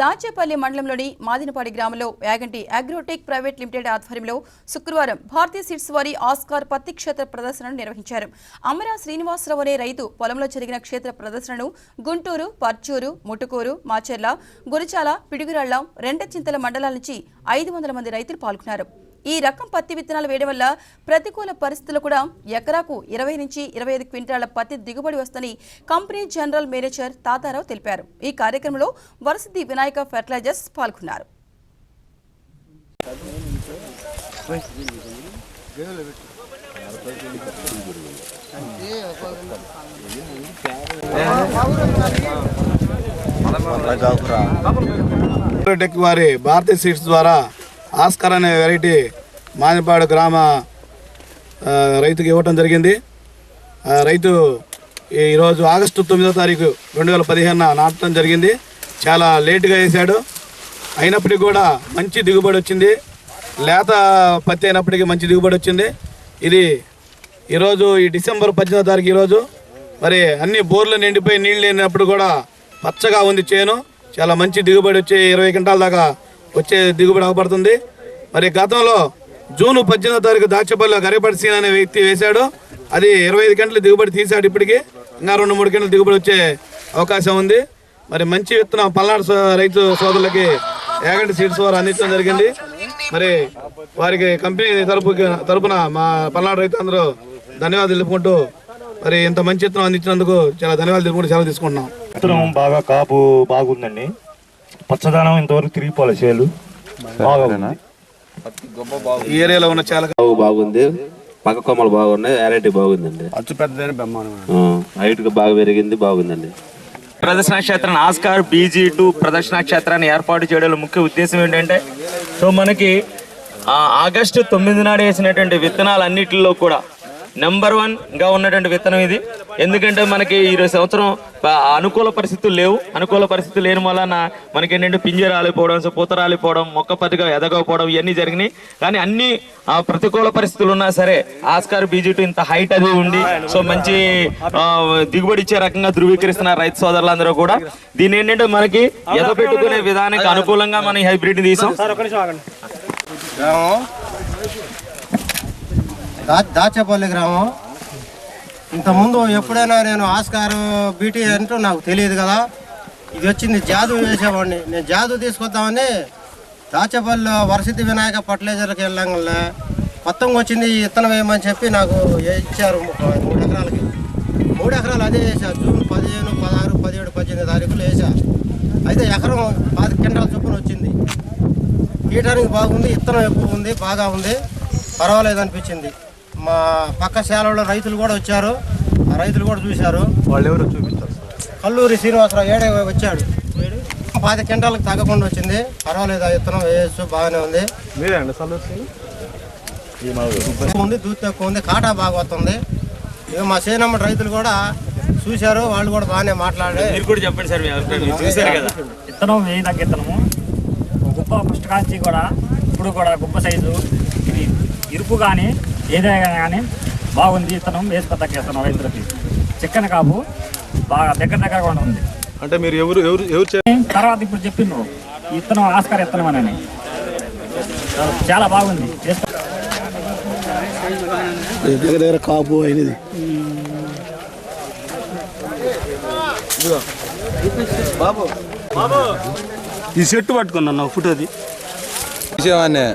దాచేపల్లి మండలంలోని మాదినపాడి గ్రామంలో Yaganti Agrotech private limited ఆధ్వర్యంలో శుక్రవారం భారతీయ సీడ్స్ వారి ఆస్కార్ పత్తి క్షేత్ర ప్రదర్శనను నిర్వహించారు. అమరా శ్రీనివాసరావు అనే రైతు పొలంలో జరిగిన క్షేత్ర ప్రదర్శనను గుంటూరు పర్చూరు ముటుకూరు మాచెర్ల గురిచాల పిడుగురాళ్ళ రెండచింతల మండలాల నుంచి ఐదు వందల మంది రైతులు పాల్గొన్నారు. ఈ రకం పత్తి విత్తనాలు వేయడం వల్ల ప్రతికూల పరిస్థితులు కూడా ఎకరాకు ఇరవై నుంచి ఇరవై ఐదు క్వింటాల పత్తి దిగుబడి వస్తుందని కంపెనీ జనరల్ మేనేజర్ తాతారావు తెలిపారు. ఈ కార్యక్రమంలో వరసిద్ధి వినాయక ఫెర్టిలైజర్స్ పాల్గొన్నారు. వారి భారతీయ సీడ్స్ ద్వారా ఆస్కర్ అనే వెరైటీ మానిపాడు గ్రామ రైతుకి ఇవ్వటం జరిగింది. రైతు ఈరోజు ఆగస్టు తొమ్మిదో తారీఖు రెండు వేల పదిహేనున నాటడం జరిగింది. చాలా లేటుగా వేశాడు. అయినప్పటికీ కూడా మంచి దిగుబడి వచ్చింది. లేత పత్తి అయినప్పటికీ మంచి దిగుబడి వచ్చింది. ఇది ఈరోజు ఈ డిసెంబర్ పద్దెనిమిదో తారీఖు ఈరోజు మరి అన్ని బోర్లు నిండిపోయి నీళ్ళు లేనప్పుడు కూడా పచ్చగా ఉంది చేను. చాలా మంచి దిగుబడి వచ్చే ఇరవై క్వింటాల దాకా వచ్చే దిగుబడి అవపడుతుంది. మరి గతంలో జూన్ పద్దెనిమిదో తారీఖు దాచపల్లిలో గరిపడి సీన్ అనే వ్యక్తి వేశాడు. అది ఇరవై ఐదు గంటల దిగుబడి తీశాడు ఇప్పటికి. ఇంకా రెండు మూడు గంటల దిగుబడి వచ్చే అవకాశం ఉంది. మరి మంచి విత్తనం పల్నాడు రైతు సోదరులకి ఏగంటి సీడ్స్ వారు అందించడం జరిగింది. మరి వారికి కంపెనీ తరపు తరపున మా పల్నాడు రైతు అందరూ ధన్యవాదాలు తెలుపుకుంటూ మరి ఇంత మంచి విత్తనం అందించినందుకు చాలా ధన్యవాదాలు తెలుపుకుంటూ సెలవు తీసుకుంటున్నాం. విత్తనం బాగా కాపు బాగుందండి. పచ్చదనం ఇంతవరకు తిరిగిపోలే చేలు. బాగా. ఈ ఏరియాలో ఉన్న చాలా బాగు బాగుంది. పక్క కొమ్మలు బాగున్నాయి. వెరైటీ బాగుందండి. అచ్చు పెద్దదైన బ్రహ్మాండం హైట్ బాగా పెరిగింది బాగుందండి. ప్రదర్శన క్షేత్రాన్ని ఆస్కార్ బీజీ టూ ప్రదర్శన క్షేత్రాన్ని ఏర్పాటు చేయడంలో ముఖ్య ఉద్దేశం ఏంటంటే సో మనకి ఆగస్టు తొమ్మిది నాడు వేసినటువంటి విత్తనాలు అన్నిటిలో కూడా నెంబర్ వన్గా ఉన్నటువంటి విత్తనం ఇది. ఎందుకంటే మనకి ఈ సంవత్సరం అనుకూల పరిస్థితులు లేవు. అనుకూల పరిస్థితులు లేని వలన మనకి ఏంటంటే పింజ రాలిపోవడం సో పూత రాలిపోవడం మొక్క పతిగా ఎదగకపోవడం ఇవన్నీ జరిగినాయి. కానీ అన్ని ఆ, ప్రతికూల పరిస్థితులు ఉన్నా సరే ఆస్కార్ బీజీ టూ ఇంత హైట్ అది ఉండి సో మంచి దిగుబడి ఇచ్చే రకంగా ధృవీకరిస్తున్నారు రైతు సోదరులందరూ కూడా దీని ఏంటంటే మనకి ఎదపెట్టుకునే విధానానికి అనుకూలంగా మనం హైబ్రిడ్ తీసాం. దా దాచేపల్లి గ్రామం. ఇంతకుముందు ఎప్పుడైనా నేను ఆస్కార్ బీటీ అంటూ నాకు తెలియదు కదా. ఇది వచ్చింది జాదు వేసేవాడిని. నేను జాదు తీసుకొద్దామని దాచేపల్లిలో వరసిద్ధి వినాయక ఫర్టిలైజర్కి వెళ్ళంగా మొత్తం వచ్చింది ఇత్తనం విత్తనం వేయమని చెప్పి నాకు ఇచ్చారు మూడు ఎకరాలకి. మూడు ఎకరాలు అదే వేసారు జూన్ పదిహేను పదహారు పదిహేడు పద్దెనిమిది తారీఖులు వేసారు అయితే ఎకరం పది కింటాల చొప్పున వచ్చింది. తీయడానికి బాగుంది ఇత్తనం ఎక్కువ ఉంది బాగా ఉంది. పర్వాలేదు అనిపించింది. మా పక్క శాలలో రైతులు కూడా వచ్చారు. ఆ రైతులు కూడా చూశారు. వాళ్ళు ఎవరో చూపించారు కల్లూరి శ్రీనివాసరావు ఏడే వచ్చాడు. పాతి క్వింటాలకు తగ్గకుండా వచ్చింది. పర్వాలేదు ఆ ఇత్తనం వేయచ్చు బాగానే ఉంది. మీరే అండి సల్లూరు ఎక్కువ ఉంది దూత్ ఎక్కువ ఉంది కాటా బాగా వస్తుంది. ఇక మా సేనమ్మ రైతులు కూడా చూశారు వాళ్ళు కూడా బాగానే మాట్లాడే మీరు కూడా చెప్పండి సార్ చూశారు కదా? విత్తనం వేయి తగ్గ విత్తనము. గుప్ప ఫస్ట్ కాంచి కూడా ఇప్పుడు కూడా గుప్ప సైజు. ఇది ఇరుపు కానీ ఏదైనా కానీ బాగుంది విత్తనం వేసుకోతగ్గ విత్తనం రైతులకి. చిక్కన కాపు బాగా దగ్గర దగ్గరగా కూడా ఉంది. అంటే మీరు ఎవరు ఎవరు ఎవరు తర్వాత ఇప్పుడు చెప్పిండ్రు విత్తనం ఆస్కార్ విత్తనం అని చాలా బాగుంది. దగ్గర దగ్గర కాపు అయినది. ఈ చెట్టు పట్టుకున్నా ఫోటోది. విషయవాన్ని